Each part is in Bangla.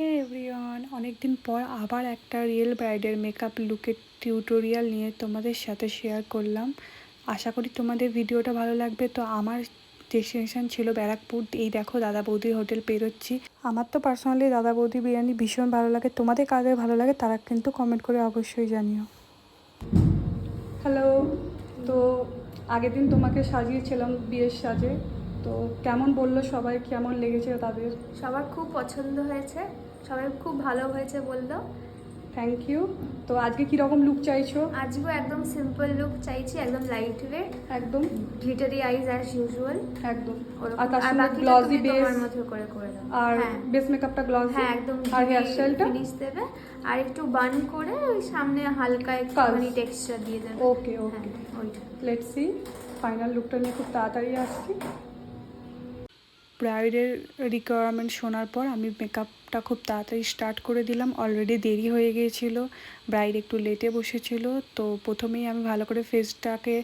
হে এভরিওয়ান। অনেকদিন পর আবার একটা রিয়েল ব্রাইডের মেকআপ লুকের টিউটোরিয়াল নিয়ে তোমাদের সাথে শেয়ার করলাম। আশা করি তোমাদের ভিডিওটা ভালো লাগবে। তো আমার ডেস্টিনেশন ছিল ব্যারাকপুর। এই দেখো দাদা বৌদির হোটেল পেরোচ্ছি। আমার তো পার্সোনালি দাদা বৌদি বিরিয়ানি ভীষণ ভালো লাগে। তোমাদের কাদের ভালো লাগে তারা কিন্তু কমেন্ট করে অবশ্যই জানিও। হ্যালো তো আগের দিন তোমাকে সাজিয়েছিলাম বিয়ের সাজে। তো কেমন বলল সবাই? কেমন লেগেছে তাদের? সবার খুব পছন্দ হয়েছে। সবাই খুব ভালো হয়েছে বলল। থ্যাংক ইউ তো আজকে কীরকম লুক চাইছো? আজকেও একদম সিম্পল লুক চাইছি একদম লাইট ওয়েট একদম? গ্লিটারি আইজ অ্যাজ ইউজুয়াল একদম। আর তার সঙ্গে গ্লসি বেস করে করে দাও। আর হ্যাঁ। বেস মেকআপটা গ্লসি হ্যাঁ একদম আর হেয়ার স্টাইলটা ফিনিশ দেবে। আর একটু বান করে ওই সামনে হালকা একটুখানি টেক্সচার দিয়ে দেবে। ওকে হ্যাঁ ওকে ওইটা। লেটস সি ফাইনাল লুকটা নিয়ে খুব তাড়াতাড়ি আসছি। ব্রাইডের রিকোয়ারমেন্ট শোনার পর আমি মেকআপটা খুব তাড়াতাড়ি স্টার্ট করে দিলাম। অলরেডি দেরি হয়ে গিয়েছিল ব্রাইড একটু লেটে বসেছিল, তো প্রথমেই আমি ভালো করে ফেসটাকে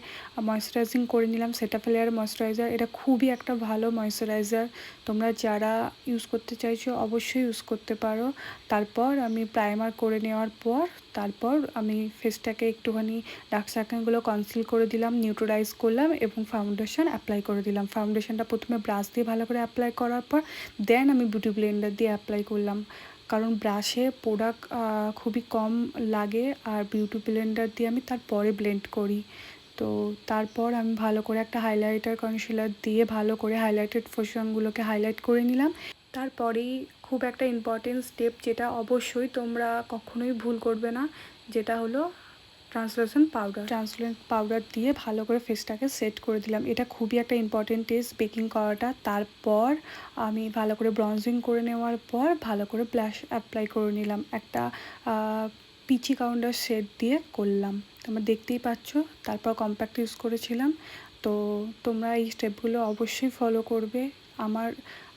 ময়শ্চারাইজিং করে নিলাম। সেটাফেলেয়ার ময়শ্চারাইজার এটা খুবই একটা ভালো ময়শ্চারাইজার তোমরা যারা ইউজ করতে চাইছো, অবশ্যই ইউজ করতে পারো। তারপর আমি প্রাইমার করে নেওয়ার পর, তারপর আমি ফেসটাকে একটুখানি ডার্ক সার্কেলগুলো কনসিল করে দিলাম নিউট্রালাইজ করলাম এবং ফাউন্ডেশন অ্যাপ্লাই করে দিলাম। ফাউন্ডেশনটা প্রথমে ব্রাশ দিয়ে ভালো করে অ্যাপ্লাই করার পর দেন আমি বিউটি ব্লেন্ডার দিয়ে অ্যাপ্লাই করলাম। কারণ ব্রাশে প্রোডাক্ট খুবই কম লাগে আর বিউটি ব্লেন্ডার দিয়ে আমি তারপরে ব্লেন্ড করি। তো তারপর আমি ভালো করে একটা হাইলাইটার কনসিলার দিয়ে ভালো করে হাইলাইটেড ফোশনগুলোকে হাইলাইট করে নিলাম। তারপরেই খুব একটা ইম্পর্টেন্ট স্টেপ যেটা অবশ্যই তোমরা কখনোই ভুল করবে না, যেটা হলো ট্রান্সলেশন পাউডার ট্রান্সলেন্ট পাউডার দিয়ে ভালো করে ফেসটাকে সেট করে দিলাম। এটা খুবই একটা ইম্পর্টেন্ট টেস্ট বেকিং করাটা। তারপর আমি ভালো করে ব্রঞ্জিং করে নেওয়ার পর ভালো করে ব্লাশ অ্যাপ্লাই করে নিলাম। একটা পিচি কাউন্টার শেড দিয়ে করলাম। তোমরা দেখতেই পাচ্ছ, তারপর কম্প্যাক্ট ইউজ করেছিলাম। তো তোমরা এই স্টেপগুলো অবশ্যই ফলো করবে। আমার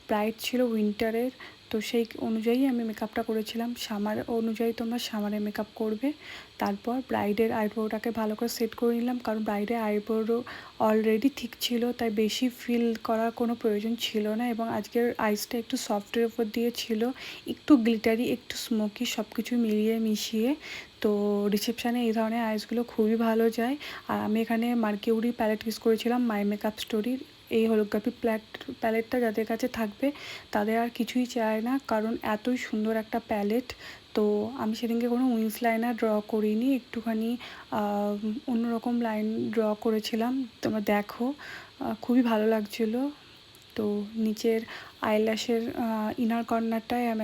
ব্রাইট ছিল উইন্টারের তো সেই অনুযায়ী আমি মেকআপটা করেছিলাম। সামার অনুযায়ী তোমরা সামারে মেকআপ করবে। তারপর ব্রাইডের আইব্রোটাকে ভালো করে সেট করে নিলাম। কারণ ব্রাইডের আইব্রো অলরেডি ঠিক ছিল, তাই বেশি ফিল করার কোনো প্রয়োজন ছিল না এবং আজকের আইসটা একটু সফটের ওপর দিয়ে ছিল। একটু গ্লিটারি একটু স্মোকি সব কিছু মিলিয়ে মিশিয়ে। তো রিসেপশানে এই ধরনের আইসগুলো খুবই ভালো যায়। আর আমি এখানে মার্কিউরি প্যালেট ইউজ করেছিলাম মাই মেকআপ স্টোরির এই হলোগ্রাফি প্ল্যাট প্যালেটটা যাদের কাছে থাকবে, তাদের আর কিছুই চায় না, কারণ এতই সুন্দর একটা প্যালেট তো আমি সেদিনকে কোনো উইংস লাইনার ড্র করিনি, একটুখানি অন্যরকম লাইন ড্র করেছিলাম। তোমরা দেখো খুবই ভালো লাগছিল। তো নিচের আইল্যাশের ইনার কর্নারটায় আমি